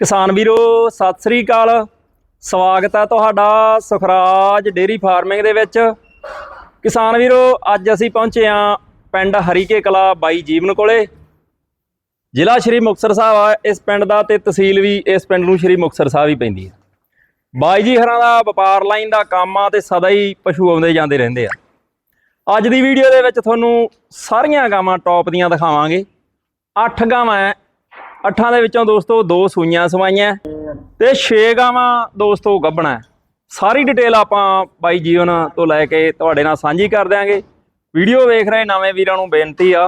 ਕਿਸਾਨ ਵੀਰੋ, ਸਤਿ ਸ੍ਰੀ ਅਕਾਲ। ਸਵਾਗਤ ਹੈ ਤੁਹਾਡਾ ਸੁਖਰਾਜ ਡੇਰੀ ਫਾਰਮਿੰਗ ਦੇ ਵਿੱਚ। ਕਿਸਾਨ ਵੀਰੋ, ਅੱਜ ਅਸੀਂ ਪਹੁੰਚੇ ਹਾਂ ਪਿੰਡ ਹਰੀਕੇ ਕਲਾ ਬਾਈ ਜੀਵਨ ਕੋਲੇ। ਜ਼ਿਲ੍ਹਾ ਸ਼੍ਰੀ ਮੁਕਤਸਰ ਸਾਹਿਬ ਆ, ਇਸ ਪਿੰਡ ਦਾ ਤੇ ਤਹਿਸੀਲ ਵੀ ਇਸ ਪਿੰਡ ਨੂੰ ਸ਼੍ਰੀ ਮੁਕਤਸਰ ਸਾਹਿਬ ਹੀ ਪੈਂਦੀ ਹੈ ਬਾਈ ਜੀ ਹਰਾਂ ਦਾ ਵਪਾਰ ਲਾਈਨ ਦਾ ਕੰਮ ਆ ਤੇ ਸਦਾ ਹੀ ਪਸ਼ੂ ਆਉਂਦੇ ਜਾਂਦੇ ਰਹਿੰਦੇ ਆ। ਅੱਜ ਦੀ ਵੀਡੀਓ ਦੇ ਵਿੱਚ ਤੁਹਾਨੂੰ ਸਾਰੀਆਂ ਗਾਵਾਂ ਟੌਪ ਦੀਆਂ ਦਿਖਾਵਾਂਗੇ। 8 ਗਾਵਾਂ ਹੈ ਅੱਠਾਂ ਦੇ ਵਿੱਚੋਂ ਦੋਸਤੋ ਦੋ ਸੂਈਆਂ ਸਵਾਈਆਂ ਤੇ 6 ਗਾਵਾਂ ਦੋਸਤੋ ਗੱਭਣਾ। ਸਾਰੀ ਡਿਟੇਲ ਆਪਾਂ ਬਾਈ ਜੀਵਨ ਤੋਂ ਲੈ ਕੇ ਤੁਹਾਡੇ ਨਾਲ ਸਾਂਝੀ ਕਰ ਦਿਆਂਗੇ। ਵੀਡੀਓ ਵੇਖ ਰਹੇ ਨਵੇਂ ਵੀਰਾਂ ਨੂੰ ਬੇਨਤੀ ਆ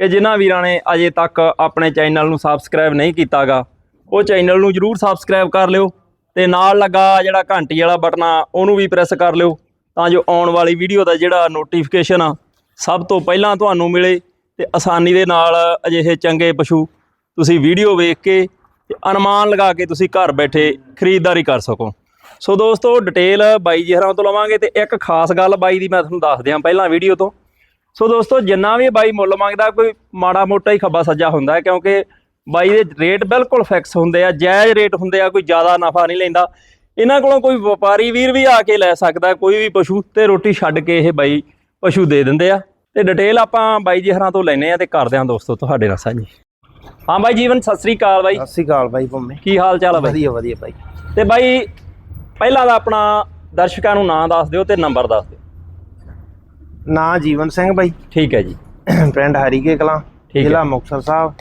ਕਿ ਜਿਨ੍ਹਾਂ ਵੀਰਾਂ ਨੇ ਅਜੇ ਤੱਕ ਆਪਣੇ ਚੈਨਲ ਨੂੰ ਸਬਸਕ੍ਰਾਈਬ ਨਹੀਂ ਕੀਤਾਗਾ, ਉਹ ਚੈਨਲ ਨੂੰ ਜਰੂਰ ਸਬਸਕ੍ਰਾਈਬ ਕਰ ਲਿਓ ਤੇ ਨਾਲ ਲੱਗਾ ਜਿਹੜਾ ਘੰਟੀ ਵਾਲਾ ਬਟਨ ਆ, ਉਹਨੂੰ ਵੀ ਪ੍ਰੈਸ ਕਰ ਲਿਓ ਤਾਂ ਜੋ ਆਉਣ ਵਾਲੀ ਵੀਡੀਓ ਦਾ ਜਿਹੜਾ ਨੋਟੀਫਿਕੇਸ਼ਨ ਆ, ਸਭ ਤੋਂ ਪਹਿਲਾਂ ਤੁਹਾਨੂੰ ਮਿਲੇ ਤੇ ਆਸਾਨੀ ਦੇ ਨਾਲ ਅਜਿਹੇ ਚੰਗੇ ਪਸ਼ੂ ਤੁਸੀਂ ਵੀਡੀਓ ਵੇਖ ਕੇ ਤੇ ਅਨੁਮਾਨ ਲਗਾ ਕੇ ਤੁਸੀਂ ਘਰ ਬੈਠੇ ਖਰੀਦਦਾਰੀ ਕਰ ਸਕੋ। ਸੋ ਦੋਸਤੋ ਡਿਟੇਲ ਬਾਈ ਜੀ ਹਰਾਂ ਤੋਂ ਲਵਾਂਗੇ ਤੇ ਇੱਕ ਖਾਸ ਗੱਲ ਬਾਈ ਦੀ ਮੈਂ ਤੁਹਾਨੂੰ ਦੱਸ ਦਿਆਂ ਪਹਿਲਾਂ ਵੀਡੀਓ ਤੋਂ। ਸੋ ਦੋਸਤੋ, ਜਿੰਨਾ ਵੀ ਬਾਈ ਮੁੱਲ ਮੰਗਦਾ, ਕੋਈ ਮਾੜਾ ਮੋਟਾ ਹੀ ਖੱਬਾ ਸੱਜਾ ਹੁੰਦਾ ਹੈ, ਕਿਉਂਕਿ ਬਾਈ ਦੇ ਰੇਟ ਬਿਲਕੁਲ ਫਿਕਸ ਹੁੰਦੇ ਆ, ਜਾਇਜ਼ ਰੇਟ ਹੁੰਦੇ ਆ, ਕੋਈ ਜ਼ਿਆਦਾ ਨਫਾ ਨਹੀਂ ਲੈਂਦਾ। ਇਹਨਾਂ ਕੋਲੋਂ ਕੋਈ ਵਪਾਰੀ ਵੀਰ ਵੀ ਆ ਕੇ ਲੈ ਸਕਦਾ, ਕੋਈ ਵੀ ਪਸ਼ੂ, ਤੇ ਰੋਟੀ ਛੱਡ ਕੇ ਇਹ ਬਾਈ ਪਸ਼ੂ ਦੇ ਦਿੰਦੇ ਆ। ਤੇ ਡਿਟੇਲ ਆਪਾਂ ਬਾਈ ਜੀ ਹਰਾਂ ਤੋਂ ਲੈਨੇ ਆ ਤੇ ਕਰਦੇ ਆ ਦੋਸਤੋ, ਤੁਹਾਡੇ ਨਾਲ ਸਾਂਝੀ। ਹਾਂ ਬਾਈ ਜੀਵਨ ਸਤਿ ਸ੍ਰੀ ਅਕਾਲ ਬਾਈ। ਸਤਿ ਸ਼੍ਰੀ ਅਕਾਲ ਬਾਈ ਭੰਮੇ ਕੀ ਹਾਲ ਚਾਲ ਆ ਬਾਈ? ਵਧੀਆ ਵਧੀਆ ਬਾਈ। ਤੇ ਬਾਈ ਪਹਿਲਾਂ ਤਾਂ ਆਪਣਾ ਦਰਸ਼ਕਾਂ ਨੂੰ ਨਾਂ ਦੱਸ ਦਿਓ ਤੇ ਨੰਬਰ ਦੱਸ ਦਿਓ। ਨਾਂ ਜੀਵਨ ਸਿੰਘ ਬਾਈ। ਠੀਕ ਹੈ ਜੀ। ਪਿੰਡ ਹਰੀਕੇ ਕਲਾਂ। ਜ਼ਿਲ੍ਹਾ ਮੁਕਤਸਰ ਸਾਹਿਬ।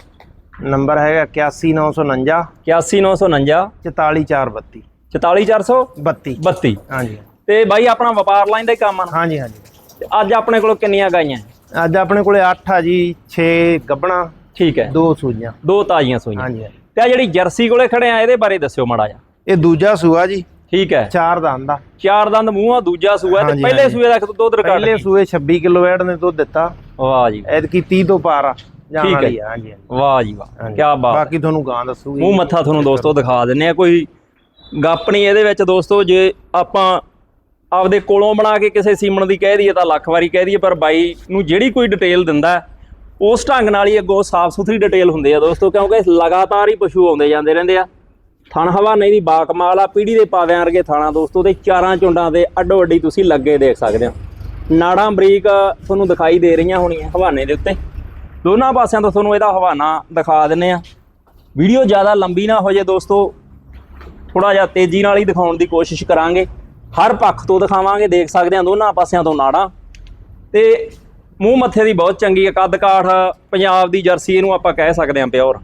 ਨੰਬਰ ਹੈਗਾ 81949 81949 44432 44432 32 ਹਾਂਜੀ। ਤੇ ਬਾਈ ਆਪਣਾ ਵਪਾਰ ਲਾਈਨ ਦਾ ਹੀ ਕੰਮ ਆ ਹਾਂਜੀ ਹਾਂਜੀ। ਅੱਜ ਆਪਣੇ ਕੋਲ ਕਿੰਨੀਆਂ ਗਾਈਆਂ? ਅੱਜ ਆਪਣੇ ਕੋਲੇ 8 ਆ ਜੀ 6 ਗੱਬਣਾ। ਠੀਕ ਹੈ। ਦੋ ਸੂਈਆਂ। ਦੋ ਤਾਜ਼ੀਆਂ ਸੂਈਆਂ। ਹਾਂਜੀ। ਤੇ ਆ ਜਿਹੜੀ ਜਰਸੀ ਕੋਲੇ ਖੜੇ ਆ ਇਹਦੇ ਬਾਰੇ ਦੱਸਿਓ ਮਾੜਾ ਜਿਹਾ। ਇਹ ਦੂਜਾ ਸੂਆ ਜੀ। ਠੀਕ ਹੈ। ਚਾਰ ਦੰਦ ਦਾ ਚਾਰ ਦੰਦ ਮੂੰਹ ਦੂਜਾ ਸੂਆ। ਤੇ ਪਹਿਲੇ। ਸੂਏ ਦਾ ਦੁੱਧ ਰਿਕਾਰਡ ਪਹਿਲੇ ਸੂਏ 26 ਕਿਲੋ ਐਡ ਨੇ ਦੁੱਧ ਦਿੱਤਾ। ਵਾਹ ਜੀ। ਐਤਕੀ 30 ਤੋਂ ਪਾਰ ਆ ਜਾਣ ਠੀਕ ਹੈ। ਵਾਲੀ ਆ। ਹਾਂਜੀ ਵਾਹ ਜੀ ਵਾਹ। ਕੀ ਬਾਤ। ਬਾਕੀ ਤੁਹਾਨੂੰ ਗਾਂ ਦੱਸੂਗੀ। ਮੂੰਹ ਮੱਥਾ ਤੁਹਾਨੂੰ ਦੋਸਤੋ ਦਿਖਾ ਦਿੰਨੇ ਆ ਕੋਈ ਗੱਪ ਨਹੀਂ ਇਹਦੇ ਵਿੱਚ ਦੋਸਤੋ। ਜੇ ਆਪਾਂ ਆਪਦੇ ਕੋਲੋਂ ਬਣਾ ਕੇ ਕਿਸੇ ਸੀਮਣ ਦੀ ਕਹਿ ਦਈਏ ਤਾਂ ਲੱਖ ਵਾਰੀ ਕਹਿ ਦਈਏ। ਪਰ ਬਾਈ ਨੂੰ ਜਿਹੜੀ ਕੋਈ ਡਿਟੇਲ ਦਿੰਦਾ ਉਸ ਢੰਗ ਨਾਲ ਹੀ ਅੱਗੋਂ ਸਾਫ਼ ਸੁਥਰੀ ਡਿਟੇਲ ਹੁੰਦੀ ਆ ਦੋਸਤੋ, ਕਿਉਂਕਿ ਲਗਾਤਾਰ ਹੀ ਪਸ਼ੂ ਆਉਂਦੇ ਜਾਂਦੇ ਰਹਿੰਦੇ ਆ। ਥਣ ਹਵਾਨੇ ਦੀ ਬਾਕਮਾਲ ਆ, ਪੀੜੀ ਦੇ ਪਾਵਿਆਂ ਵਰਗੇ ਥਾਣਾ ਦੋਸਤੋ, ਤੇ ਚਾਰਾਂ ਚੁੰਡਾਂ ਦੇ ਅੱਡੋ ਅੱਡੀ ਤੁਸੀਂ ਲੱਗੇ ਦੇਖ ਸਕਦੇ ਹੋ। ਨਾੜਾਂ ਬਰੀਕ ਤੁਹਾਨੂੰ ਦਿਖਾਈ ਦੇ ਰਹੀਆਂ ਹੋਣੀਆਂ ਹਵਾਨੇ ਦੇ ਉੱਤੇ। ਦੋਨਾਂ ਪਾਸਿਆਂ ਤੋਂ ਤੁਹਾਨੂੰ ਇਹਦਾ ਹਵਾਨਾ ਦਿਖਾ ਦਿੰਨੇ ਆ। ਵੀਡੀਓ ਜ਼ਿਆਦਾ ਲੰਬੀ ਨਾ ਹੋ ਜਾਏ ਦੋਸਤੋ ਥੋੜਾ ਜਿਹਾ ਤੇਜ਼ੀ ਨਾਲ ਹੀ ਦਿਖਾਉਣ ਦੀ ਕੋਸ਼ਿਸ਼ ਕਰਾਂਗੇ। ਹਰ ਪੱਖ ਤੋਂ ਦਿਖਾਵਾਂਗੇ, ਦੇਖ ਸਕਦੇ ਹਾਂ ਦੋਨਾਂ ਪਾਸਿਆਂ ਤੋਂ ਨਾੜਾਂ। ਤੇ ਮੂੰਹ ਮੱਥੇ ਦੀ ਬਹੁਤ ਚੰਗੀ ਹੈ ਕੱਦ ਕਾਠ ਪੰਜਾਬ ਦੀ ਜਰਸੀ ਇਹਨੂੰ ਆਪਾਂ ਕਹਿ ਸਕਦੇ ਹਾਂ ਪਿਓਰ।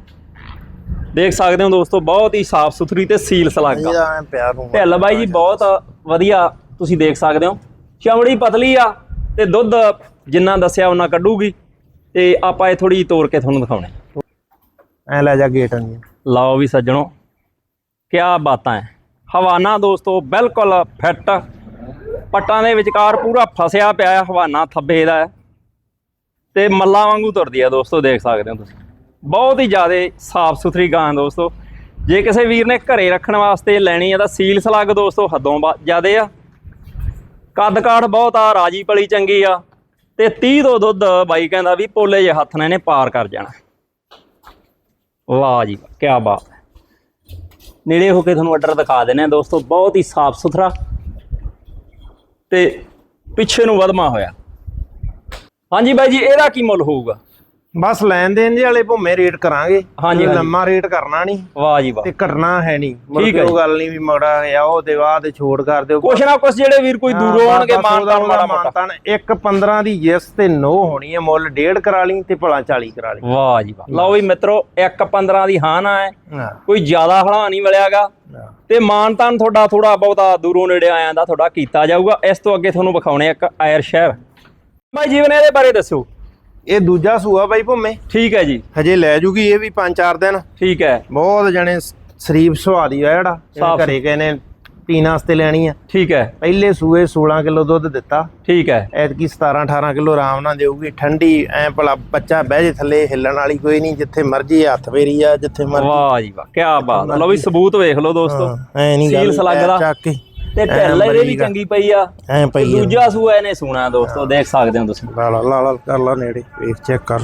ਦੇਖ ਸਕਦੇ ਹੋ ਦੋਸਤੋ ਬਹੁਤ ਹੀ ਸਾਫ਼ ਸੁਥਰੀ ਤੇ ਸੀਲ ਸਲਾਗਾ। ਐਂ ਪਿਆਰ ਨੂੰ ਢਿੱਲ ਬਾਈ ਜੀ ਬਹੁਤ ਵਧੀਆ ਤੁਸੀਂ ਦੇਖ ਸਕਦੇ ਹੋ। ਚਮੜੀ ਪਤਲੀ ਆ ਤੇ ਦੁੱਧ ਜਿੰਨਾ ਦੱਸਿਆ ਉਹਨਾਂ ਕੱਢੂਗੀ। ਤੇ ਆਪਾਂ ਇਹ ਥੋੜੀ ਤੋੜ ਕੇ ਤੁਹਾਨੂੰ ਦਿਖਾਉਣੇ। ਐ ਲੈ ਜਾ ਗੇਟ ਨਹੀਂ ਲਓ ਵੀ ਸੱਜਣੋ ਕਿਆ ਬਾਤਾਂ ਹੈ ਹਵਾਨਾ ਦੋਸਤੋ ਬਿਲਕੁਲ ਫਿੱਟ। ਪੱਟਾਂ ਦੇ ਵਿਚਕਾਰ ਪੂਰਾ ਫਸਿਆ ਪਿਆ ਹਵਾਨਾ ਥੱਬੇ ਦਾ ਹੈ ਤੇ ਮੱਲਾ ਵਾਂਗੂ ਤੁਰਦੀ ਆ ਦੋਸਤੋ, ਦੇਖ ਸਕਦੇ ਹੋ ਤੁਸੀਂ। ਬਹੁਤ ਹੀ ਜ਼ਿਆਦਾ ਸਾਫ਼ ਸੁਥਰੀ ਗਾਂ ਦੋਸਤੋ। ਜੇ ਕਿਸੇ ਵੀਰ ਨੇ ਘਰੇ ਰੱਖਣ ਵਾਸਤੇ ਲੈਣੀ ਆ ਤਾਂ ਸੀਲ ਸਲੱਗ ਦੋਸਤੋ ਹੱਦੋਂ ਜ਼ਿਆਦੇ ਆ। ਕੱਦ ਕਾਠ ਬਹੁਤ ਆ, ਰਾਜੀ ਪਲੀ ਚੰਗੀ ਆ। ਤੇ 30 ਤੋਂ ਦੁੱਧ ਬਾਈ ਕਹਿੰਦਾ ਵੀ ਪੋਲੇ ਜੇ ਹੱਥ ਨੇ, ਇਹਨੇ ਪਾਰ ਕਰ ਜਾਣਾ। ਵਾਹ ਜੀ ਕੀ ਬਾਤ। ਹੈ ਨੇੜੇ ਹੋ ਕੇ ਤੁਹਾਨੂੰ ਆਰਡਰ ਦਿਖਾ ਦਿੰਦੇ ਆ ਦੋਸਤੋ, ਬਹੁਤ ਹੀ ਸਾਫ਼ ਸੁਥਰਾ। ਤੇ ਪਿੱਛੇ ਨੂੰ ਵਧਮਾ ਹੋਇਆ। ਹਾਂਜੀ ਬਾਈ ਜੀ ਇਹਦਾ ਕੀ ਮੁੱਲ ਹੋਊਗਾ? ਬਸ ਲੈਣ ਦੇਣ ਦੇ ਵਾਲੇ ਭੁੰਮੇ ਰੇਟ ਕਰਾਂਗੇ। ਹਾਂਜੀ। ਲੰਮਾ ਰੇਟ ਕਰਨਾ ਨਹੀਂ। ਵਾਹ ਜੀ ਵਾਹ। ਤੇ ਘਟਣਾ ਹੈ ਨਹੀਂ। ਠੀਕ ਹੈ ਉਹ। ਗੱਲ ਨਹੀਂ ਵੀ ਮੜਾ ਆ ਉਹ ਦੇਵਾ ਤੇ ਛੋੜ ਕਰ ਦਿਓ। ਕੁਛ ਨਾ ਕੁਛ ਜਿਹੜੇ ਵੀਰ ਕੋਈ ਦੂਰੋਂ ਆਉਣਗੇ ਮਾਨਤਾਨ ਮਾੜਾ ਮੋਟਾ। ਮਾਨਤਾਨ ਇੱਕ 15 ਦੀ ਯੈਸ ਤੇ ਨੋ ਹੋਣੀ ਹੈ ਮੁੱਲ ਡੇਢ ਕਰਾ ਲਈ ਤੇ ਭਲਾ 40 ਕਰਾ ਲਈ। ਵਾਹ ਜੀ ਵਾਹ। ਲਓ ਵੀ ਮਿੱਤਰੋ 1 15 ਦੀ ਹਾਂ ਨਾ ਹੈ ਹਾਂ। ਕੋਈ ਜ਼ਿਆਦਾ ਹਲਾ ਨਹੀਂ ਮਿਲਿਆਗਾ। ਹਾਂ। ਤੇ ਮਾਨਤਾਨ ਤੁਹਾਡਾ ਥੋੜਾ ਬਹੁਤਾ ਦੂਰੋਂ ਨੇੜੇ ਆਇਆਂ ਦਾ ਤੁਹਾਡਾ ਕੀਤਾ ਜਾਊਗਾ। ਇਸ ਤੋਂ ਅੱਗੇ ਤੁਹਾਨੂੰ ਵਿਖਾਉਣੇ ਇੱਕ ਆਇਰ ਸ਼ਹਿਰ। ਬਾਈ ਜੀਵਨ ਇਹਦੇ ਬਾਰੇ ਦੱਸੋ ਇਹ ਦੂਜਾ ਸੂਆ ਬਾਈ ਭੁੰਮੇ। ਠੀਕ ਹੈ ਜੀ। ਹਜੇ ਲੈ ਜੂਗੀ ਇਹ ਵੀ 5-4 ਦਿਨ। ਠੀਕ ਹੈ। ਬਹੁਤ ਜਣੇ ਸ਼ਰੀਫ ਸੁਭਾਅ ਦੀ ਆ ਜਿਹੜਾ। ਸਾਫ਼। ਘਰੇ ਗਏ ਨੇ ਪੀਣ ਵਾਸਤੇ ਲੈਣੀ ਆ। ਠੀਕ ਹੈ। ਪਹਿਲੇ ਸੂਏ 16 ਕਿਲੋ ਦੁੱਧ ਦਿੱਤਾ। ਠੀਕ ਹੈ। ਐਤਕੀ 17 18 ਕਿਲੋ ਆਰਾਮ ਨਾਲ ਦੇਊਗੀ। ਠੰਡੀ ਐ ਭਲਾ ਬੱਚਾ ਬਹਿ ਜੇ ਥੱਲੇ ਹਿੱਲਣ ਵਾਲੀ ਕੋਈ ਨਹੀਂ। ਜਿੱਥੇ ਮਰਜ਼ੀ ਹੱਥ ਫੇਰੀ ਆ ਜਿੱਥੇ ਮਰਜ਼ੀ ਵਾਹ ਜੀ ਵਾਹ ਕੀ ਬਾਤ। ਲਓ ਵੀ ਸਬੂਤ ਵੇਖ ਲਓ ਦੋਸਤੋ। ਐ ਨਹੀਂ ਸੀਲ ਸਲੱਗ ਦਾ। ਚੱਕ ਕੇ। ਤੇ ਢਿੱਲ ਇਹਦੇ ਵੀ ਚੰਗੀ ਪਈ ਆ। ਐ ਪਈ ਆ। ਦੂਜਾ ਸੂਆ ਇਹਨੇ ਸੁਣਾ ਦੋਸਤੋ ਦੇਖ ਸਕਦੇ ਹੋ ਤੁਸੀਂ। ਲਾ ਲਾ ਲਾ ਲਾ ਕਰ ਲਾ ਨੇੜੇ ਵੇਖ ਚੈੱਕ ਕਰ।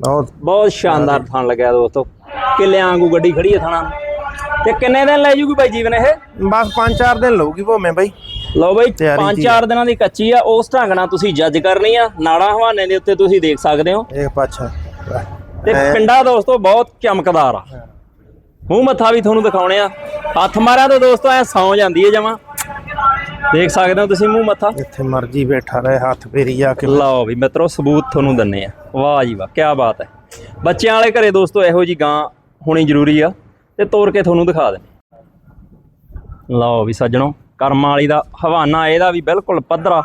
ਬਹੁਤ ਬਹੁਤ ਸ਼ਾਨਦਾਰ ਥਣ ਲੱਗਿਆ ਦੋਸਤੋ। ਕਿੱਲਿਆਂ ਵਾਂਗੂ ਗੱਡੀ ਖੜੀ ਹੈ ਥਾਣਾ। ਤੇ ਕਿੰਨੇ ਦਿਨ ਲੈ ਜੂਗੀ ਬਾਈ ਜੀਵਨ ਇਹ? ਬਸ 5-4 ਦਿਨ ਲਊਗੀ ਭੋਵੇਂ ਬਾਈ। ਲਓ ਬਾਈ ਤਿਆਰੀ ਪੰਜ ਦੀ ਚਾਰ ਦਿਨਾਂ ਦੀ ਕੱਚੀ ਆ। ਉਸ ਢੰਗ ਨਾਲ ਤੁਸੀਂ ਜੱਜ ਕਰਨੀ ਆ। ਨਾੜਾ ਹਵਾਨੇ ਦੇ ਉੱਤੇ ਤੁਸੀਂ ਦੇਖ ਸਕਦੇ ਹੋ। ਇਹ ਪਾਛਾ। ਤੇ ਪਿੰਡਾ ਦੋਸਤੋ ਬਹੁਤ ਚਮਕਦਾਰ ਆ। ਮੂੰਹ ਮੱਥਾ ਵੀ ਤੁਹਾਨੂੰ ਦਿਖਾਉਣੇ ਆ। ਹੱਥ ਮਾਰਿਆ ਤਾਂ ਦੋਸਤੋ ਐ ਸੌ ਜਾਂਦੀ ਹੈ ਜਮਾ। ਦੇਖ ਸਕਦੇ ਹੋ ਤੁਸੀਂ ਮੂੰਹ ਮੱਥਾ? ਜਿੱਥੇ ਮਰਜ਼ੀ ਬੈਠਾ ਰਹੇ ਹੱਥ ਫੇਰੀ ਜਾ ਕੇ। ਲਓ ਵੀ ਮਿੱਤਰੋ ਸਬੂਤ ਤੁਹਾਨੂੰ ਦੰਨੇ ਆ। ਵਾਹ ਜੀ ਵਾਹ ਕੀ ਬਾਤ ਹੈ। ਬੱਚਿਆਂ ਵਾਲੇ ਘਰੇ ਦੋਸਤੋ ਇਹੋ ਜੀ ਗਾਂ ਹੋਣੀ ਜ਼ਰੂਰੀ ਆ ਤੇ ਤੋੜ ਕੇ ਤੁਹਾਨੂੰ ਦਿਖਾ ਦਿੰਦੇ ਲਓ ਵੀ ਸੱਜਣੋ ਕਰਮਾਂ ਵਾਲੀ ਦਾ ਹਵਾਨਾ ਇਹਦਾ ਵੀ ਬਿਲਕੁਲ ਪੱਧਰਾ।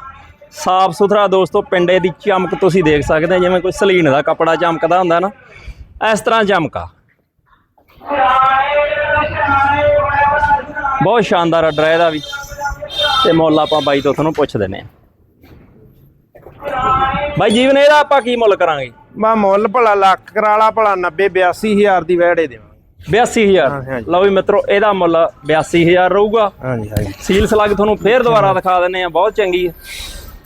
ਸਾਫ਼ ਸੁਥਰਾ ਦੋਸਤੋ ਪਿੰਡੇ ਦੀ ਚਮਕ ਤੁਸੀਂ ਦੇਖ ਸਕਦੇ ਜਿਵੇਂ ਕੋਈ ਸਲੀਨ ਦਾ ਕੱਪੜਾ ਚਮਕਦਾ ਹੁੰਦਾ ਨਾ। ਇਸ ਤਰ੍ਹਾਂ ਚਮਕਾ। ਬਹੁਤ ਸ਼ਾਨਦਾਰ ਆਰਡਰ ਹੈ ਇਹਦਾ ਵੀ। ਤੇ ਮੁੱਲ ਆਪਾਂ ਬਾਈ ਤੋਂ ਤੁਹਾਨੂੰ ਪੁੱਛ ਦਿੰਨੇ ਆ ਬਾਈ ਜੀਵਨ ਇਹਦਾ ਆਪਾਂ ਕੀ ਮੁੱਲ ਕਰਾਂਗੇ? ਬਾ ਮੁੱਲ ਭਲਾ ਲੱਖ ਕਰਾਲਾ ਭਲਾ 90 82000 ਦੀ ਵਹਿੜੇ ਦੇਵਾਂਗੇ। 82000 ਹਾਂਜੀ, ਹਾਂਜੀ। ਲਓ ਵੀ ਮਿੱਤਰੋ ਇਹਦਾ ਮੁੱਲ 82000 ਰਹੂਗਾ। ਹਾਂਜੀ ਹਾਂਜੀ। ਸੀਲ ਸਲੱਗ ਤੁਹਾਨੂੰ ਫੇਰ ਦੁਬਾਰਾ ਦਿਖਾ ਦਿੰਨੇ ਆ ਬਹੁਤ ਚੰਗੀ ਹੈ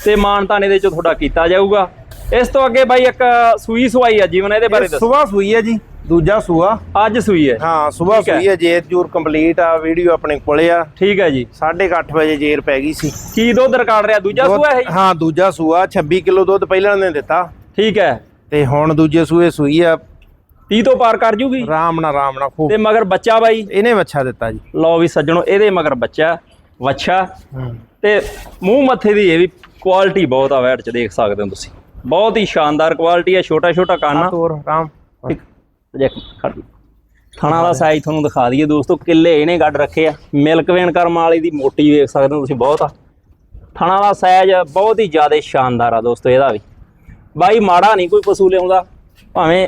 ਤੇ ਮਾਨਤਾਨੇ ਦੇ ਚੋਂ ਤੁਹਾਡਾ ਕੀਤਾ ਜਾਊਗਾ। ਇਸ ਤੋਂ ਅੱਗੇ ਬਾਈ ਇੱਕ ਸੂਈ ਸਵਾਈ ਆ ਜੀਵਨ ਇਹਦੇ ਬਾਰੇ ਦੱਸੋ। ਸਵੇਰ ਸੂਈ ਹੈ ਜੀ। ਦੂਜਾ ਸੂਆ। ਅੱਜ ਸੂਈ ਹੈ। ਹਾਂ ਸਵੇਰ ਠੀਕ ਹੈ। ਸੂਈ ਹੈ ਜੇਰ ਜੂਰ ਕੰਪਲੀਟ ਆ ਵੀਡੀਓ ਆਪਣੇ ਕੋਲੇ ਆ। ਠੀਕ ਹੈ ਜੀ। 8:30 ਵਜੇ ਜੇਰ ਪੈ ਗਈ ਸੀ। ਕੀ ਦੁੱਧ ਰਿਕਾਰਡ ਰਿਹਾ? ਦੂਜਾ ਦੁੱਧ- ਸੂਆ ਹੈ ਜੀ? ਹਾਂ ਦੂਜਾ ਸੂਆ 26 ਕਿਲੋ ਦੁੱਧ ਪਹਿਲਾਂ ਨੇ ਦਿੱਤਾ। ਠੀਕ ਹੈ। ਤੇ ਹੁਣ ਦੂਜੇ ਸੂਏ ਸੂਈ ਆ। 30 ਤੋਂ ਪਾਰ ਕਰ ਜੂਗੀ? ਰਾਮ ਨਾਲ ਰਾਮ ਨਾਲ ਖੂਬ। ਤੇ ਮਗਰ ਬੱਚਾ ਬਾਈ? ਇਹਨੇ ਵੱਛਾ ਦਿੱਤਾ ਜੀ। ਲਓ ਵੀ ਸੱਜਣੋ ਇਹਦੇ ਮਗਰ ਬੱਚਾ ਵੱਛਾ। ਤੇ ਮੂੰਹ ਮੱਥੇ ਦੀ ਇਹ ਵੀ ਕੁਆਲਿਟੀ ਬਹੁਤ ਆ ਵੈਟ ਚ ਦੇਖ ਸਕਦੇ ਹੋ ਤੁਸੀਂ। ਬਹੁਤ ਹੀ ਸ਼ਾਨਦਾਰ ਕੁਆਲਿਟੀ ਹੈ ਛੋਟਾ ਛੋਟਾ ਕੰਨ। ਆ ਤੋਰ ਰਾਮ ਇੱਕ ਦੇਖ ਖੜ ਗਈ। ਥਣਾ ਦਾ। ਸਾਈਜ਼ ਤੁਹਾਨੂੰ ਦਿਖਾ ਦਈਏ ਦੋਸਤੋ ਕਿੱਲੇ ਇਹਨੇ ਗੱਡ ਰੱਖੇ ਆ। ਮਿਲਕ ਵੇਨ ਕਰਮ ਵਾਲੀ ਦੀ ਮੋਟੀ ਵੇਖ ਸਕਦੇ ਹੋ ਤੁਸੀਂ ਬਹੁਤ ਆ। ਥਣਾ ਦਾ ਸਾਈਜ਼ ਬਹੁਤ ਹੀ ਜ਼ਿਆਦਾ ਸ਼ਾਨਦਾਰ ਆ ਦੋਸਤੋ ਇਹਦਾ ਵੀ। ਬਾਈ ਮਾੜਾ ਨਹੀਂ ਕੋਈ ਪਸ਼ੂ ਲਿਆਉਂਦਾ। ਭਾਵੇਂ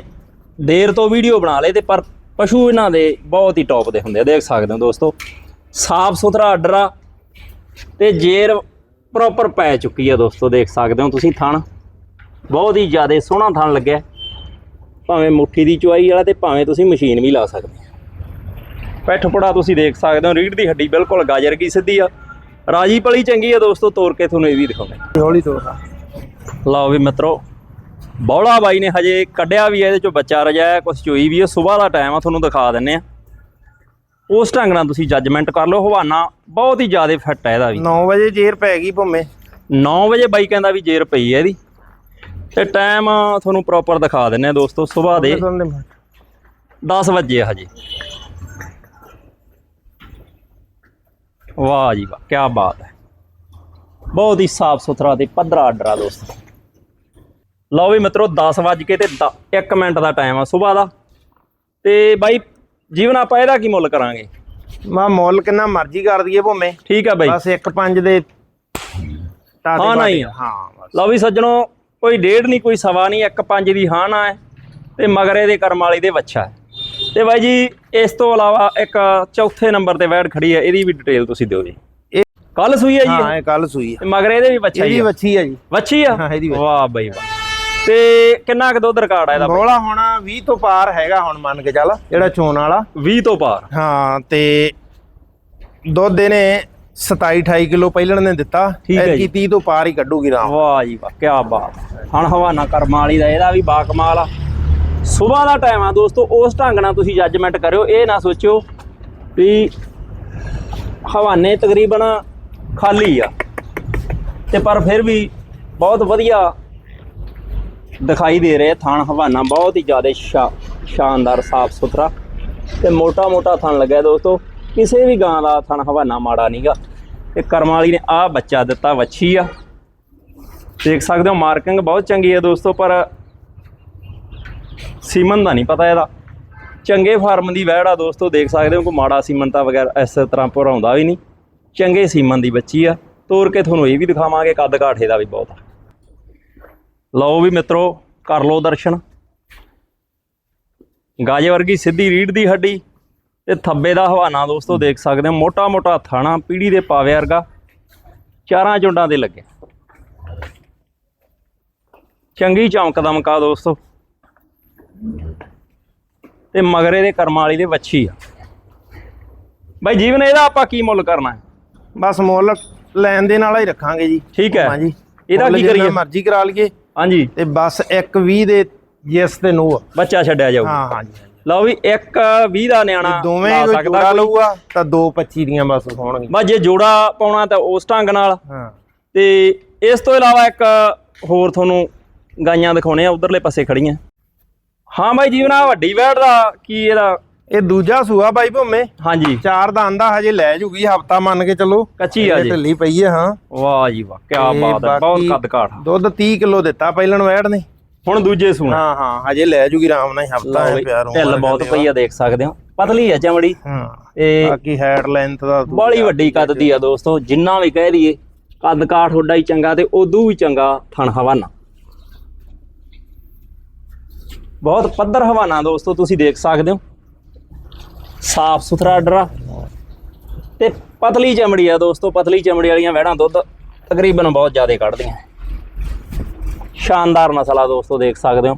ਦੇਰ ਤੋਂ ਵੀਡੀਓ ਬਣਾ ਲੇ ਤੇ ਪਰ ਪਸ਼ੂ ਇਹਨਾਂ ਦੇ ਬਹੁਤ ਹੀ ਟੌਪ ਦੇ ਹੁੰਦੇ ਆ ਦੇਖ ਸਕਦੇ ਹੋ ਦੋਸਤੋ। ਸਾਫ਼ ਸੁਥਰਾ ਆਰਡਰ ਆ ਤੇ ਜੇਰ ਪ੍ਰੋਪਰ ਪੈ ਚੁੱਕੀ ਆ ਦੋਸਤੋ ਦੇਖ ਸਕਦੇ ਹੋ ਤੁਸੀਂ ਥਣ। ਬਹੁਤ ਹੀ ਜ਼ਿਆਦਾ ਸੋਹਣਾ ਥਣ ਲੱਗਿਆ। ਭਾਵੇਂ ਮੁੱਠੀ ਦੀ ਚੁਆਈ ਵਾਲਾ ਤੇ ਭਾਵੇਂ ਤੁਸੀਂ ਮਸ਼ੀਨ ਵੀ ਲਾ ਸਕਦੇ ਹੋ। ਪੈਠ ਪੜਾ ਤੁਸੀਂ ਦੇਖ ਸਕਦੇ ਹੋ ਰੀੜ ਦੀ ਹੱਡੀ ਬਿਲਕੁਲ ਗਾਜਰ ਕੀ ਸਿੱਧੀ ਆ। ਰਾਜੀ ਪਲੀ ਚੰਗੀ ਆ ਦੋਸਤੋ ਤੋੜ ਕੇ ਤੁਹਾਨੂੰ ਇਹ ਵੀ ਦਿਖਾਉਂਦੇ ਹੌਲੀ ਤੋਰ ਲਓ ਵੀ ਮਿੱਤਰੋ ਬੌਲਾ ਬਾਈ ਨੇ ਹਜੇ ਕੱਢਿਆ ਵੀ ਇਹਦੇ ਚੋਂ ਬੱਚਾ ਰਜਾਇਆ ਕੁਛ ਚੋਈ ਵੀ ਆ ਸਵੇਰ ਦਾ ਟਾਈਮ ਆ ਤੁਹਾਨੂੰ ਦਿਖਾ ਦਿੰਨੇ ਆ ਉਸ ਢੰਗ ਨਾਲ ਤੁਸੀਂ ਜੱਜਮੈਂਟ ਕਰ ਲਓ ਹਵਾਨਾ ਬਹੁਤ ਹੀ ਜ਼ਿਆਦਾ ਫਿੱਟ ਹੈ ਇਹਦਾ ਵੀ। 9 ਵਜੇ ਜੇਰ ਪੈ ਗਈ ਭੋਵੇਂ 9 ਵਜੇ ਬਾਈ ਕਹਿੰਦਾ ਵੀ ਜੇਰ ਪਈ ਹੈ ਇਹਦੀ। ਤੇ ਟਾਈਮ ਤੁਹਾਨੂੰ ਪ੍ਰੋਪਰ ਦਿਖਾ ਦਿੰਨੇ ਆ ਦੋਸਤੋ ਸਵੇਰ ਦੇ 10 ਵਜੇ ਆ ਹਜੇ। ਵਾਹ ਜੀ ਵਾਹ ਕੀ ਬਾਤ ਹੈ। ਬਹੁਤ ਹੀ ਸਾਫ਼ ਸੁਥਰਾ ਤੇ ਪੱਧਰਾ ਆਰਡਰ ਆ ਦੋਸਤੋ। ਲਓ ਵੀ ਮਿੱਤਰੋ 10 ਵਜ ਕੇ ਤੇ 1 ਮਿੰਟ ਦਾ ਟਾਈਮ ਆ ਸਵੇਰ ਦਾ। ਤੇ ਬਾਈ ਜੀਵਨ ਆਪਾਂ ਇਹਦਾ ਕੀ ਮੁੱਲ ਕਰਾਂਗੇ? ਮਾ ਮੁੱਲ ਕਿੰਨਾ ਮਰਜ਼ੀ ਕਰ ਦਈਏ ਭੋਵੇਂ। ਠੀਕ ਆ ਬਾਈ। ਬਸ 1.5 ਦੇ ਹਾਂ, ਨਹੀਂ। ਹਾਂ ਲਓ ਵੀ ਸੱਜਣੋ ਕੋਈ ਡੇਢ ਨਹੀਂ ਕੋਈ ਸਵਾ ਨਹੀਂ ਇੱਕ ਪੰਜ ਦੀ ਹਾਂ ਨਾ ਹੈ ਤੇ ਮਗਰ ਇਹਦੇ ਕਰਮ ਵਾਲੀ ਦੇ ਵੱਛਾ ਹੈ। ਤੇ ਬਾਈ ਜੀ ਇਸ ਤੋਂ ਇਲਾਵਾ ਇੱਕ ਚੌਥੇ ਨੰਬਰ ਤੇ ਵੈੜ ਖੜੀ ਹੈ ਇਹਦੀ ਵੀ ਡਿਟੇਲ ਤੁਸੀਂ ਦਿਓ ਜੀ। ਇਹ ਕੱਲ ਸੂਈ ਹੈ ਜੀ? ਹਾਂ ਇਹ ਕੱਲ ਸੂਈ ਤੇ ਮਗਰ ਇਹਦੇ ਵੀ ਵੱਛਾ ਹੀ ਇਹਦੀ ਆ ਵੱਛੀ ਆ ਜੀ। ਵੱਛੀ ਆ? ਹਾਂ, ਇਹਦੀ। ਵਾਹ ਬਾਈ ਵਾਹ। ਤੇ ਕਿੰਨਾ ਕੁ ਦੁੱਧ ਰਿਕਾਰਡ ਹੈ ਇਹਦਾ? ਬੋਲਾ ਹੋਣਾ 20 ਤੋਂ ਪਾਰ ਹੈਗਾ ਹੁਣ ਮੰਨ ਕੇ ਚੱਲ ਜਿਹੜਾ ਚੋਣ ਵਾਲਾ। 20 ਤੋਂ ਪਾਰ। ਹਾਂ ਤੇ ਦੁੱਧ ਇਹਨੇ 27 28 ਕਿਲੋ ਪਹਿਲਣ ਨੇ ਦਿੱਤਾ। ਠੀਕ ਹੈ ਐਤਕੀ ਜੀ। 30 ਤੋਂ ਪਾਰ ਹੀ ਕੱਢੂਗੀ ਰਾਮ। ਵਾਹ ਜੀ ਵਾਹ ਕੀ ਬਾਤ। ਹਣ ਹਵਾਨਾ ਕਰਮ ਵਾਲੀ ਦਾ ਇਹਦਾ ਵੀ ਬਾ ਕਮਾਲ ਆ। ਸਵੇਰ ਦਾ ਟਾਈਮ ਆ ਦੋਸਤੋ ਉਸ ਢੰਗ ਨਾਲ ਤੁਸੀਂ ਜੱਜਮੈਂਟ ਕਰਿਓ ਇਹ ਨਾ ਸੋਚਿਓ ਵੀ ਹਵਾਨੇ ਤਕਰੀਬਨ ਖਾਲੀ ਆ। ਤੇ ਪਰ ਫਿਰ ਵੀ ਬਹੁਤ ਵਧੀਆ ਦਿਖਾਈ ਦੇ ਰਹੇ। ਥਣ ਹਵਾਨਾ ਬਹੁਤ ਹੀ ਜ਼ਿਆਦਾ ਸ਼ਾ- ਸ਼ਾਨਦਾਰ ਸਾਫ਼ ਸੁਥਰਾ ਤੇ ਮੋਟਾ ਮੋਟਾ ਥਣ ਲੱਗਿਆ ਦੋਸਤੋ। ਕਿਸੇ ਵੀ ਗਾਂ ਦਾ ਥਣ ਹਵਾਨਾ ਮਾੜਾ ਨਹੀਂਗਾ ਤੇ ਕਰਮ ਵਾਲੀ ਨੇ ਆ ਬੱਚਾ ਦਿੱਤਾ ਵੱਛੀ ਆ। ਦੇਖ ਸਕਦੇ ਹੋ ਮਾਰਕਿੰਗ ਬਹੁਤ ਚੰਗੀ ਹੈ ਦੋਸਤੋ, ਪਰ ਸੀਮਨ ਦਾ ਨਹੀਂ ਪਤਾ ਇਹਦਾ। ਚੰਗੇ ਫਾਰਮ ਦੀ ਵਹਿੜ ਆ ਦੋਸਤੋ, ਦੇਖ ਸਕਦੇ ਹੋ ਕੋਈ ਮਾੜਾ ਸੀਮਨ ਤਾਂ ਵਗੈਰਾ ਇਸ ਤਰ੍ਹਾਂ ਭਰਾਉਂਦਾ ਵੀ ਨਹੀਂ। ਚੰਗੇ ਸੀਮਨ ਦੀ ਬੱਚੀ ਆ। ਤੋਰ ਕੇ ਤੁਹਾਨੂੰ ਇਹ ਵੀ ਦਿਖਾਵਾਂਗੇ ਕੱਦ ਕਾਠੇ ਦਾ ਵੀ ਬਹੁਤ ਆ। ਲਓ ਵੀ ਮਿੱਤਰੋ, ਕਰ ਲਓ ਦਰਸ਼ਨ। ਗਾਜੇ ਵਰਗੀ ਸਿੱਧੀ ਰੀੜ ਦੀ ਹੱਡੀ। ਤੇ ਥੱਬੇ ਦਾ ਹਵਾਨਾ ਦੋਸਤੋ ਦੇਖ ਸਕਦੇ ਹੋ ਮੋਟਾ ਮੋਟਾ ਥਾਣਾ ਪੀੜੀ ਦੇ ਪਾਵੇ ਵਰਗਾ। ਚਾਰਾਂ ਚੁੰਡਾਂ ਦੇ ਲੱਗੇ। ਚੰਗੀ ਚਮਕ ਦਮਕਾ ਦੋਸਤੋ। ਤੇ ਮਗਰੇ ਦੇ ਕਰਮਾਂ ਵਾਲੀ ਦੇ ਵੱਛੀ ਆ। ਬਾਈ ਜੀਵਨ ਇਹਦਾ ਆਪਾਂ ਕੀ ਮੁੱਲ ਕਰਨਾ ਹੈ? ਬਸ ਮੁੱਲ ਲੈਣ ਦੇ ਨਾਲ ਹੀ ਰੱਖਾਂਗੇ ਜੀ। ਠੀਕ ਹੈ। ਹਾਂਜੀ ਇਹਦਾ ਕੀ ਕਰੀਏ? ਮਰਜ਼ੀ ਕਰਾ ਲਈਏ। ਹਾਂਜੀ। ਤੇ ਬਸ 120 ਦੇ ਯੈਸ ਤੇ ਨੋ ਬੱਚਾ ਛੱਡਿਆ ਜਾਊ ਹਾਂ ਹਾਂਜੀ ਲਓ ਵੀ ਇੱਕ 20 ਦਾ ਨਿਆਣਾ ਦੋਵੇਂ ਲਾ ਕੋਈ ਸਕਦਾ ਜੋੜਾ ਕੋਈ। ਲਊਗਾ ਤਾਂ 225 ਦੀਆਂ ਬਸ ਹੋਣਗੀਆਂ। ਬਸ ਜੇ ਜੋੜਾ ਪਾਉਣਾ ਤਾਂ ਉਸ ਢੰਗ ਨਾਲ। ਹਾਂ। ਤੇ ਇਸ ਤੋਂ ਇਲਾਵਾ ਇੱਕ ਹੋਰ ਤੁਹਾਨੂੰ ਗਾਈਆਂ ਦਿਖਾਉਣੇ ਆ ਉਧਰਲੇ ਪਾਸੇ ਖੜੀਆਂ। ਹਾਂ ਬਾਈ ਜੀਵਨਾ ਵੱਡੀ ਵੈੜ ਦਾ ਕੀ ਇਹਦਾ? ਇਹ ਦੂਜਾ ਸੂਆ ਬਾਈ ਭੋਮੇ। ਹਾਂਜੀ। ਚਾਰ ਦਾ ਆਂਦਾ ਹਜੇ ਲੈ ਜੂਗੀ ਹਫਤਾ ਮੰਨ ਕੇ ਚੱਲੋ। ਕੱਚੀ ਆ ਜੀ। ਢਿੱਲੀ ਪਈ ਹੈ ਹਾਂ। ਵਾਹ ਜੀ ਵਾਹ ਕੀ ਤੇ ਬਾਤ ਹੈ ਬਹੁਤ ਬਾਕੀ ਕੱਦ ਕਾਠ। ਦੁੱਧ 30 ਕਿਲੋ ਦਿੱਤਾ ਪਹਿਲਣ ਵੈੜ ਨੇ। ਹੁਣ ਦੂਜੇ ਸੂਣ। ਹਾਂ ਹਾਂ ਹਜੇ ਲੈ ਜੂਗੀ ਆਰਾਮ ਨਾਲ ਹਫਤਾ ਹੈ ਪਿਆਰ ਢਿੱਲ ਬਹੁਤ ਪਈ ਆ ਦੇਖ ਸਕਦੇ ਹੋ। ਪਤਲੀ ਆ ਚਮੜੀ। ਹਾਂ ਤੇ ਬਾਕੀ ਹੈਡ ਲੈਂਥ ਦਾ। ਬਾਲੀ ਵੱਡੀ ਕੱਦ ਦੀ ਆ ਦੋਸਤੋ ਜਿੰਨਾ ਵੀ ਕਹਿ ਦਈਏ ਕੱਦ ਕਾਠ ਉੱਡਾ ਹੀ ਚੰਗਾ ਤੇ ਉਦੋਂ ਵੀ ਚੰਗਾ ਥਣ ਹਵਾਨਾ। ਬਹੁਤ ਪੱਧਰ ਹਵਾਨਾ ਦੋਸਤੋ ਤੁਸੀਂ ਦੇਖ ਸਕਦੇ ਹੋ। ਸਾਫ਼ ਸੁਥਰਾ ਡਰਾ। ਤੇ ਪਤਲੀ ਚਮੜੀ ਆ ਦੋਸਤੋ ਪਤਲੀ ਚਮੜੀ ਵਾਲੀਆਂ ਵਹਿੜਾਂ ਦੁੱਧ ਤਕਰੀਬਨ ਬਹੁਤ ਜ਼ਿਆਦਾ ਕੱਢਦੀਆਂ। ਸ਼ਾਨਦਾਰ ਨਸਲ ਆ ਦੋਸਤੋ ਦੇਖ ਸਕਦੇ ਹੋ।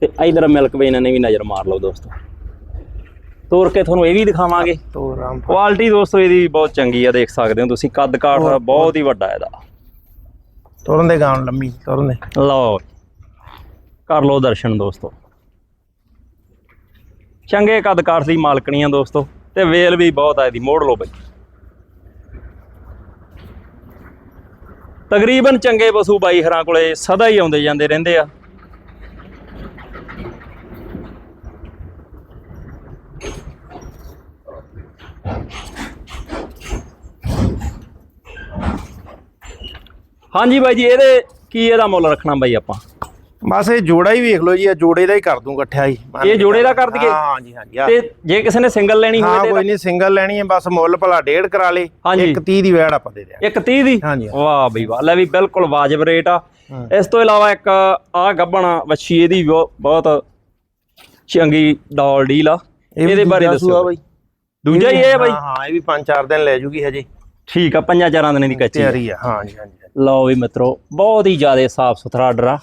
ਤੇ ਇਧਰ ਮਿਲਕ ਵੇਨ ਨੇ ਵੀ ਨਜ਼ਰ ਮਾਰ ਲਓ ਦੋਸਤੋ। ਤੋਰ ਕੇ ਤੁਹਾਨੂੰ ਇਹ ਵੀ ਦਿਖਾਵਾਂਗੇ। ਕੁਆਲਿਟੀ ਦੋਸਤੋ ਇਹਦੀ ਬਹੁਤ ਚੰਗੀ ਆ ਦੇਖ ਸਕਦੇ ਹੋ ਤੁਸੀਂ। ਕੱਦ ਕਾਠ ਬਹੁਤ ਹੀ ਵੱਡਾ ਇਹਦਾ। ਤੁਰਨ ਦੇ ਗਾਉਣ ਲੰਮੀ ਤੁਰਨ ਦੇ। ਲਓ ਕਰ ਲਓ ਦਰਸ਼ਨ ਦੋਸਤੋ। ਚੰਗੇ ਕੱਦ ਕਾਠ ਦੀ ਮਾਲਕਣੀ ਆ ਦੋਸਤੋ। ਤੇ ਵੇਲ ਵੀ ਬਹੁਤ ਆ ਇਹਦੀ ਮੋੜ ਲਓ ਬਈ। ਤਕਰੀਬਨ ਚੰਗੇ ਪਸ਼ੂ ਬਾਈ ਹਰਾਂ ਕੋਲੇ ਸਦਾ ਹੀ ਆਉਂਦੇ ਜਾਂਦੇ ਰਹਿੰਦੇ ਆ। ਹਾਂਜੀ ਬਾਈ ਜੀ, ਇਹਦੇ ਕੀ ਇਹਦਾ ਮੁੱਲ ਰੱਖਣਾ ਬਾਈ ਆਪਾਂ? ਬਸ ਇਹ ਜੋੜਾ ਹੀ ਵੇਖ ਲਓ ਜੀ ਇਹ ਜੋੜੇ ਦਾ ਹੀ ਕਰ ਦੂੰ ਇਕੱਠਿਆ ਹੀ। ਇਹ ਜੋੜੇ ਦਾ ਕਰ ਦਈਏ? ਹਾਂ ਜੀ ਹਾਂ ਜੀ ਤੇ ਜੇ ਕਿਸੇ ਨੇ ਸਿੰਗਲ ਲੈਣੀ ਹਾਂ ਹੋਵੇ ਕੋਈ ਨਹੀਂ ਸਿੰਗਲ ਲੈਣੀ ਹੈ ਬਸ ਮੁੱਲ ਭਲਾ ਡੇਢ ਕਰਾ ਲੇ। ਹਾਂਜੀ। ਇੱਕ 30 ਦੀ ਵੈੜ ਆਪਾਂ ਦੇ ਦਿਆਂ ਤੇ ਇੱਕ 30 ਦੀ। ਵਾਹ ਬਈ ਵਾਹ। ਲੈ ਵੀ ਬਿਲਕੁਲ ਵਾਜਬ ਰੇਟ ਆ। ਇਸ ਤੋਂ ਇਲਾਵਾ ਇੱਕ ਆ ਗੱਬਣ ਵੱਛੀ ਇਹਦੀ ਬਹੁ- ਬਹੁਤ ਚੰਗੀ ਡਾਲ ਡੀਲ ਆ। ਇਹਦੇ ਬਾਰੇ ਦੱਸੋ ਬਾਈ। ਦੂਜਾ ਹੀ ਇਹ ਬਾਈ? ਹਾਂ ਇਹ ਵੀ 5-4 ਦਿਨ ਲੈ ਜੂਗੀ ਹਜੇ। ਠੀਕ ਆ ਪੰਜਾਂ ਚਾਰਾਂ ਦਿਨਾਂ ਦੀ ਕੱਚੀ। ਤਿਆਰੀ ਆ ਹਾਂ ਜੀ ਹਾਂ ਜੀ ਲਓ ਵੀ ਮਿੱਤਰੋ ਬਹੁਤ ਹੀ ਜ਼ਿਆਦਾ ਸਾਫ਼ ਸੁਥਰਾ ਆਰਡਰ ਆ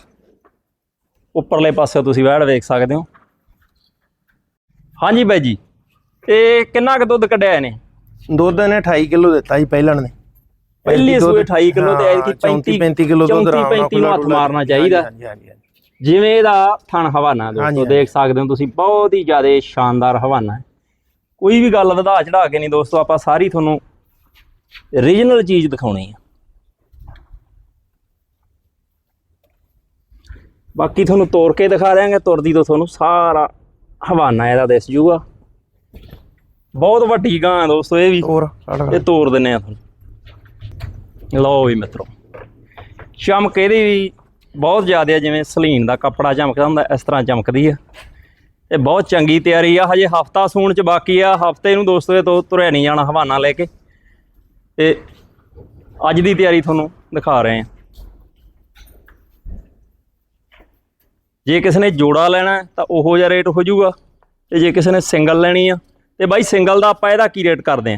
ਉੱਪਰਲੇ ਪਾਸੇ ਤੁਸੀਂ ਵਹਿੜ ਵੇਖ ਸਕਦੇ ਹੋ। ਹਾਂਜੀ ਬਾਈ ਜੀ ਇਹ ਕਿੰਨਾ ਕੁ ਦੁੱਧ ਕੱਢਿਆ ਇਹਨੇ? ਦੁੱਧ ਨੇ 28 ਕਿਲੋ ਦਿੱਤਾ ਜੀ ਪਹਿਲਣ ਨੇ। ਪਹਿਲੀ ਸੂਏ 28 ਕਿਲੋ ਤੇ ਐਤਕੀ 35 35 ਕਿਲੋ ਦੁੱਧ 34 ਆਰਾਮ ਨਾਲ 35 ਨੂੰ ਹੱਥ ਮਾਰਨਾ ਚਾਹੀਦਾ। ਹਾਂਜੀ ਹਾਂਜੀ ਹਾਂਜੀ ਜਿਵੇਂ ਇਹਦਾ ਥਣ ਹਵਾਨਾ ਦੋਸਤੋ ਦੇਖ ਸਕਦੇ ਹੋ ਤੁਸੀਂ ਬਹੁਤ ਹੀ ਜ਼ਿਆਦਾ ਸ਼ਾਨਦਾਰ ਹਵਾਨਾ ਹੈ। ਕੋਈ ਵੀ ਗੱਲ ਵਧਾ ਚੜਾ ਕੇ ਨਹੀਂ ਦੋਸਤੋ ਆਪਾਂ ਸਾਰੀ ਤੁਹਾਨੂੰ ਰੀਜਨਲ ਚੀਜ਼ ਦਿਖਾਉਣੀ ਆ ਬਾਕੀ ਤੁਹਾਨੂੰ ਤੋੜ ਕੇ ਦਿਖਾ ਦਿਆਂਗੇ ਤੁਰਦੀ ਤੋਂ ਤੁਹਾਨੂੰ ਸਾਰਾ ਹਵਾਨਾ ਇਹਦਾ ਦਿਸ ਜੂਗਾ। ਬਹੁਤ ਵੱਡੀ ਗਾਂ ਹੈ ਦੋਸਤੋ ਇਹ ਵੀ। ਹੋਰ ਇਹ ਤੋੜ ਦਿੰਨੇ ਆ ਤੁਹਾਨੂੰ। ਲਓ ਵੀ ਮਿੱਤਰੋ ਚਮਕ ਇਹਦੀ ਵੀ ਬਹੁਤ ਜ਼ਿਆਦਾ ਹੈ ਜਿਵੇਂ ਸਲੀਨ ਦਾ ਕੱਪੜਾ ਚਮਕਦਾ ਹੁੰਦਾ ਇਸ ਤਰ੍ਹਾਂ ਚਮਕਦੀ ਆ। ਇਹ ਬਹੁਤ ਚੰਗੀ ਤਿਆਰੀ ਆ ਹਜੇ ਹਫਤਾ ਸੂਣ ਚ ਬਾਕੀ ਆ ਹਫ਼ਤੇ ਨੂੰ ਦੋਸਤੋ ਇਹ ਤੋਂ ਤੁਰਿਆ ਨਹੀਂ ਜਾਣਾ ਹਵਾਨਾ ਲੈ ਕੇ। ਤੇ ਅੱਜ ਦੀ ਤਿਆਰੀ ਤੁਹਾਨੂੰ ਦਿਖਾ ਰਹੇ ਆ। ਜੇ ਕਿਸੇ ਨੇ ਜੋੜਾ ਲੈਣਾ ਤਾਂ ਉਹੋ ਜਿਹਾ ਰੇਟ ਹੋ ਜਾਊਗਾ। ਤੇ ਜੇ ਕਿਸੇ ਨੇ ਸਿੰਗਲ ਲੈਣੀ ਆ ਤੇ ਬਾਈ ਸਿੰਗਲ ਦਾ ਆਪਾਂ ਇਹਦਾ ਕੀ ਰੇਟ ਕਰਦੇ ਆ?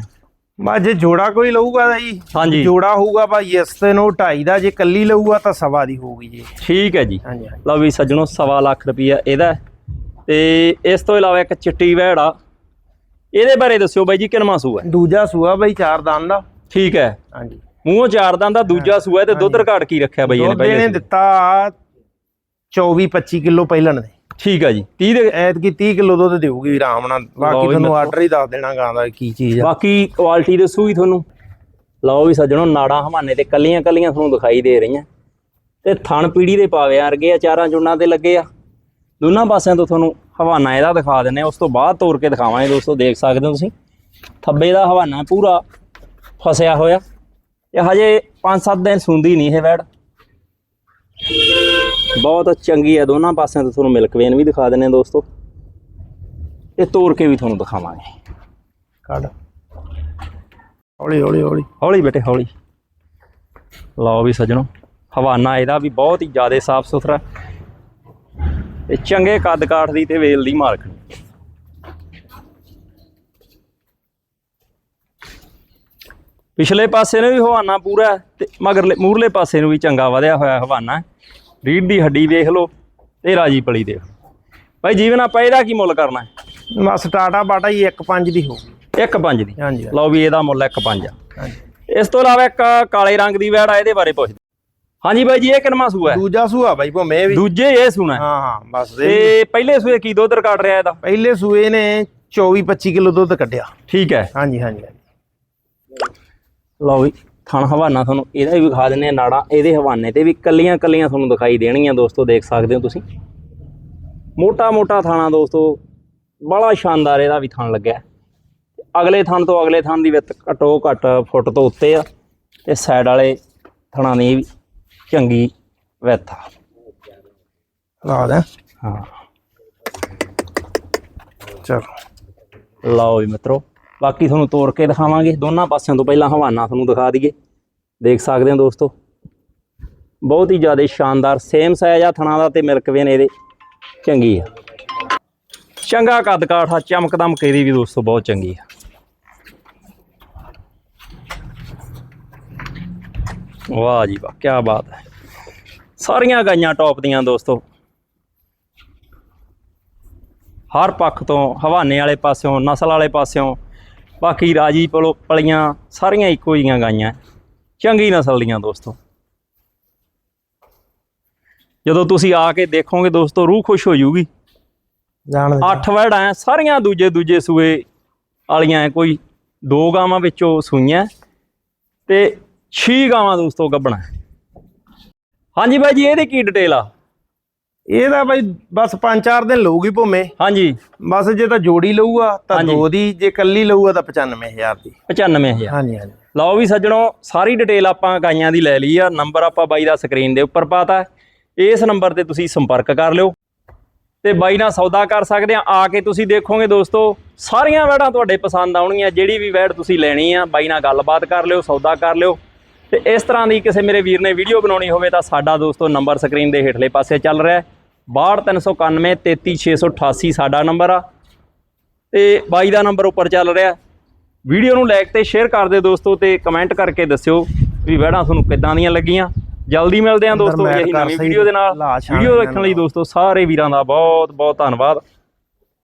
ਬਸ ਜੇ ਜੋੜਾ ਕੋਈ ਲਊਗਾ ਤਾਂ ਜੀ। ਹਾਂਜੀ। ਜੋੜਾ ਹੋਊਗਾ ਭਾਈ ਇਸ ਤੇ ਨੂੰ 2.5 ਦਾ ਜੇ ਕੱਲੀ ਲਊਗਾ ਤਾਂ ਸਵਾ ਦੀ ਹੋਊਗੀ ਜੀ। ਠੀਕ ਹੈ ਜੀ। ਹਾਂਜੀ ਲਓ ਵੀ ਸੱਜਣੋ ਸਵਾ ਲੱਖ ਰੁਪਈਆ ਇਹਦਾ। ਤੇ ਇਸ ਤੋਂ ਇਲਾਵਾ ਇੱਕ ਚਿੱਟੀ ਵਹਿੜ। ਆ ਇਹਦੇ ਬਾਰੇ ਦੱਸਿਓ ਬਾਈ ਜੀ ਕਿੰਨਵਾਂ ਸੂਆ ਹੈ? ਦੂਜਾ ਸੂਆ ਬਈ ਚਾਰ ਦੰਦ ਦਾ। ਠੀਕ ਹੈ। ਹਾਂਜੀ। ਮੂੰਹੋਂ ਚਾਰ ਦੰਦ ਦਾ ਦੂਜਾ ਸੂਆ ਤੇ ਦੁੱਧ ਰਿਕਾਰਡ ਕੀ ਰੱਖਿਆ ਬਾਈ ਇਹਨੇ ਦੁੱਧ ਇਹਨੇ ਪਹਿਲੇ ਦਿੱਤਾ 24 25 ਕਿਲੋ ਪਹਿਲਣ ਦੇ। ਠੀਕ ਹੈ ਜੀ 30 ਦੇ ਐਤਕੀ 30 ਕਿਲੋ ਦੁੱਧ ਦੇਊਗੀ ਆਰਾਮ ਨਾਲ। ਬਾਕੀ ਤੁਹਾਨੂੰ। ਆਰਡਰ ਹੀ ਦੱਸ ਦੇਣਾ ਗਾਂ ਦਾ ਕੀ ਚੀਜ਼ ਆ। ਬਾਕੀ ਕੁਆਲਿਟੀ ਦੱਸੂਗੀ ਤੁਹਾਨੂੰ। ਲਓ ਵੀ ਸੱਜਣੋ ਨਾੜਾਂ ਹਵਾਨੇ ਤੇ ਕੱਲੀਆਂ ਕੱਲੀਆਂ ਤੁਹਾਨੂੰ ਦਿਖਾਈ ਦੇ ਰਹੀਆਂ। ਤੇ ਥਣ ਪੀੜੀ ਦੇ ਪਾਵੇ ਵਰਗੇ ਆ ਚਾਰਾਂ ਚੁੰਨਾਂ ਤੇ ਲੱਗੇ ਆ। ਦੋਨਾਂ ਪਾਸਿਆਂ ਤੋਂ ਤੁਹਾਨੂੰ ਹਵਾਨਾ ਇਹਦਾ ਦਿਖਾ ਦਿੰਨੇ ਆ। ਉਸ ਤੋਂ ਬਾਅਦ ਤੋੜ ਕੇ ਦਿਖਾਵਾਂਗੇ ਦੋਸਤੋ ਦੇਖ ਸਕਦੇ ਹੋ ਤੁਸੀਂ। ਥੱਬੇ ਦਾ ਹਵਾਨਾ ਪੂਰਾ ਫਸਿਆ ਹੋਇਆ। ਇਹ ਹਜੇ 5-7 ਦਿਨ ਸੁੰਦੀ ਨਹੀਂ ਇਹ ਵੈੜ। ਬਹੁਤ ਚੰਗੀ ਹੈ ਦੋਨਾਂ ਪਾਸਿਆਂ ਤੋਂ ਤੁਹਾਨੂੰ ਮਿਲਕ ਵੇਨ ਵੀ ਦਿਖਾ ਦਿੰਨੇ ਆ ਦੋਸਤੋ। ਇਹ ਤੋੜ ਕੇ ਵੀ ਤੁਹਾਨੂੰ ਦਿਖਾਵਾਂਗੇ। ਕੱਢ। ਹੌਲੀ ਹੌਲੀ ਹੌਲੀ। ਹੌਲੀ ਬੇਟੇ ਹੌਲੀ। ਲਓ ਵੀ ਸੱਜਣੋ ਹਵਾਨਾ ਇਹਦਾ ਵੀ ਬਹੁਤ ਹੀ ਜ਼ਿਆਦਾ ਸਾਫ਼ ਸੁਥਰਾ ਤੇ ਚੰਗੇ ਕੱਦ ਕਾਠ ਦੀ ਤੇ ਵੇਲ ਦੀ ਮਾਲਕ ਪਿਛਲੇ ਪਾਸੇ ਨੂੰ ਵੀ ਹਵਾਨਾ ਪੂਰਾ ਤੇ ਮਗਰਲੇ ਮੂਰਲੇ ਪਾਸੇ ਨੂੰ ਵੀ ਚੰਗਾ ਵਧਿਆ ਹੋਇਆ ਹਵਾਨਾ। ਰੀੜ ਦੀ ਹੱਡੀ ਵੇਖ ਲਓ ਤੇ ਰਾਜੀ ਪਲੀ ਦੇਖ ਭਾਈ ਜੀਵਨ ਆਪਾਂ ਇਹਦਾ ਕੀ ਮੁੱਲ ਕਰਨਾ ਹੈ? ਬਸ ਟਾਟਾ ਬਾਟਾ ਹੀ 1.5 ਦੀ ਹੋਊਗੀ ਇੱਕ ਪੰਜ ਦੀ। ਹਾਂਜੀ ਲਓ ਵੀ ਇਹਦਾ ਮੁੱਲ ਇੱਕ ਪੰਜ ਆ। ਹਾਂਜੀ। ਇਸ ਤੋਂ ਇਲਾਵਾ ਇੱਕ ਕਾਲੇ ਰੰਗ ਦੀ ਵੈੜ ਆ ਇਹਦੇ ਬਾਰੇ ਪੁੱਛਦੇ ਹਾਂਜੀ ਬਾਈ ਜੀ ਇਹ ਕਿੰਨਵਾਂ ਸੂਆ ਹੈ? ਦੂਜਾ ਸੂਆ ਬਾਈ ਭੋਮੇ ਵੀ। ਦੂਜੇ ਇਹ ਸੂਣਾ ਹੈ। ਹਾਂ ਬਸ। ਤੇ ਪਹਿਲੇ ਸੂਏ ਕੀ ਦੁੱਧ ਰਿਕਾਰਡ ਰਿਹਾ ਇਹਦਾ? ਪਹਿਲੇ ਸੂਏ ਨੇ 24 25 ਕਿਲੋ ਦੁੱਧ ਕੱਢਿਆ। ਠੀਕ ਹੈ। ਹਾਂਜੀ ਹਾਂਜੀ ਹਾਂਜੀ। ਲਓ ਵੀ। ਥਣ ਹਵਾਨਾ ਤੁਹਾਨੂੰ ਇਹਦਾ ਵੀ ਵਿਖਾ ਦਿੰਨੇ ਆ ਨਾੜਾਂ ਇਹਦੇ ਹਵਾਨੇ ਤੇ ਵੀ ਕੱਲੀਆਂ ਕੱਲੀਆਂ ਤੁਹਾਨੂੰ ਦਿਖਾਈ ਦੇਣਗੀਆਂ ਦੋਸਤੋ ਦੇਖ ਸਕਦੇ ਹੋ ਤੁਸੀਂ। ਮੋਟਾ ਮੋਟਾ ਥਾਣਾ ਦੋਸਤੋ ਬੜਾ ਸ਼ਾਨਦਾਰ ਇਹਦਾ ਵੀ ਥਣ ਲੱਗਿਆ। ਅਗਲੇ ਥਣ ਤੋਂ ਅਗਲੇ ਥਣ ਦੀ ਵਿੱਤ ਘਟੋ ਘੱਟ ਫੁੱਟ ਤੋਂ ਉੱਤੇ ਆ ਤੇ ਸਾਈਡ ਵਾਲੇ ਥਣਾਂ ਦੀ ਵੀ ਚੰਗੀ ਵਿੱਥ ਆ। ਲਾ ਦੇ। ਹਾਂ। ਚਲੋ। ਲਓ ਵੀ ਮਿੱਤਰੋ ਬਾਕੀ ਤੁਹਾਨੂੰ ਤੋੜ ਕੇ ਦਿਖਾਵਾਂਗੇ। ਦੋਨਾਂ ਪਾਸਿਆਂ ਤੋਂ ਪਹਿਲਾਂ ਹਵਾਨਾ ਤੁਹਾਨੂੰ ਦਿਖਾ ਦਈਏ। ਦੇਖ ਸਕਦੇ ਹੋ ਦੋਸਤੋ। ਬਹੁਤ ਹੀ ਜ਼ਿਆਦਾ ਸ਼ਾਨਦਾਰ ਸੇਮ ਸਾਈਜ਼ ਆ ਥਣਾ ਦਾ ਤੇ ਮਿਲਕ ਵੇਨ ਇਹਦੇ। ਚੰਗੀ ਆ। ਚੰਗਾ ਕੱਦ ਕਾਠ ਆ, ਚਮਕ ਦਮਕ ਇਹਦੀ ਵੀ ਦੋਸਤੋ, ਬਹੁਤ ਚੰਗੀ ਆ। ਵਾਹ ਜੀ ਵਾਹ ਕੀ ਬਾਤ ਹੈ। ਸਾਰੀਆਂ ਗਾਈਆਂ ਟੌਪ ਦੀਆਂ ਦੋਸਤੋ। ਹਰ ਪੱਖ ਤੋਂ ਹਵਾਨੇ ਵਾਲੇ ਪਾਸਿਓਂ, ਨਸਲ ਵਾਲੇ ਪਾਸਿਓਂ ਬਾਕੀ ਰਾਜੀ ਪਲੋ ਪਲੀਆਂ ਸਾਰੀਆਂ ਇੱਕੋ ਜੀਆਂ ਗਾਈਆਂ। ਚੰਗੀ ਨਸਲ ਦੀਆਂ ਦੋਸਤੋ। ਜਦੋਂ ਤੁਸੀਂ ਆ ਕੇ ਦੇਖੋਗੇ ਦੋਸਤੋ ਰੂਹ ਖੁਸ਼ ਹੋ ਜਾਊਗੀ ਜਾਣ ਦੇ। ਅੱਠ ਵੜਾਂ ਐ ਸਾਰੀਆਂ ਦੂਜੇ ਦੂਜੇ ਸੂਏ ਵਾਲੀਆਂ ਐ ਕੋਈ ਦੋ ਗਾਵਾਂ ਵਿੱਚੋਂ ਸੂਈਆਂ ਤੇ 6 ਗਾਵਾਂ ਦੋਸਤੋ ਗੱਬਣਾ। ਹਾਂਜੀ ਬਾਈ ਜੀ ਇਹਦੀ ਕੀ ਡਿਟੇਲ ਆ? ਇਹਦਾ ਬਾਈ ਬਸ 5-4 ਦਿਨ ਲਊਗੀ ਭੋਮੇ। ਹਾਂਜੀ। ਬਸ ਜੇ ਤਾਂ ਜੋੜੀ ਲਊਗਾ ਤਾਂ। ਦੋ ਦੀ ਜੇ ਕੱਲੀ ਲਊਗਾ ਤਾਂ 95000 ਦੀ। 95000 ਹਾਂਜੀ ਹਾਂਜੀ। ਲਓ ਵੀ ਸੱਜਣੋ ਸਾਰੀ ਡਿਟੇਲ ਆਪਾਂ ਗਾਈਆਂ ਦੀ ਲੈ ਲਈ ਆ। ਨੰਬਰ ਆਪਾਂ ਬਾਈ ਦਾ ਸਕਰੀਨ ਦੇ ਉੱਪਰ ਪਾਤਾ। ਇਸ ਨੰਬਰ ਤੇ ਤੁਸੀਂ ਸੰਪਰਕ ਕਰ ਲਿਓ। ਤੇ ਬਾਈ ਨਾਲ ਸੌਦਾ ਕਰ ਸਕਦੇ ਆ। ਆ ਕੇ ਤੁਸੀਂ ਦੇਖੋਗੇ ਦੋਸਤੋ ਸਾਰੀਆਂ ਵੈੜਾਂ ਤੁਹਾਡੇ ਪਸੰਦ ਆਉਣਗੀਆਂ। ਜਿਹੜੀ ਵੀ ਵੈੜ ਤੁਸੀਂ ਲੈਣੀ ਆ ਬਾਈ ਨਾਲ ਗੱਲਬਾਤ ਕਰ ਲਿਓ ਸੌਦਾ ਕਰ ਲਿਓ। ਤੇ ਇਸ ਤਰ੍ਹਾਂ ਦੀ ਕਿਸੇ ਮੇਰੇ ਵੀਰ ਨੇ ਵੀਡੀਓ ਬਣਾਉਣੀ ਹੋਵੇ ਤਾਂ ਸਾਡਾ ਦੋਸਤੋ ਨੰਬਰ ਸਕਰੀਨ ਦੇ ਹੇਠਲੇ ਪਾਸੇ ਚੱਲ ਰਿਹਾ ਹੈ। 62391 33688 ਸਾਡਾ ਨੰਬਰ ਆ। ਤੇ ਬਾਈ ਦਾ ਨੰਬਰ ਉੱਪਰ ਚੱਲ ਰਿਹਾ। ਵੀਡੀਓ ਨੂੰ ਲਾਈਕ ਤੇ ਸ਼ੇਅਰ ਕਰ ਦਿਓ ਦੋਸਤੋ ਤੇ ਕਮੈਂਟ ਕਰਕੇ ਦੱਸਿਓ ਵੀ ਵਹਿੜਾਂ ਤੁਹਾਨੂੰ ਕਿੱਦਾਂ ਦੀਆਂ ਲੱਗੀਆਂ। ਜਲਦੀ ਮਿਲਦੇ ਅੰਦਰ ਦੋਸਤੋ ਕਰ ਨਵੀਂ ਵੀਡੀਓ ਦੇ ਨਾਲ। ਵੀਡੀਓ ਦੇਖਣ ਲਈ ਦੋਸਤੋ ਸਾਰੇ ਵੀਰਾਂ ਦਾ ਬਹੁਤ ਬਹੁਤ ਧੰਨਵਾਦ।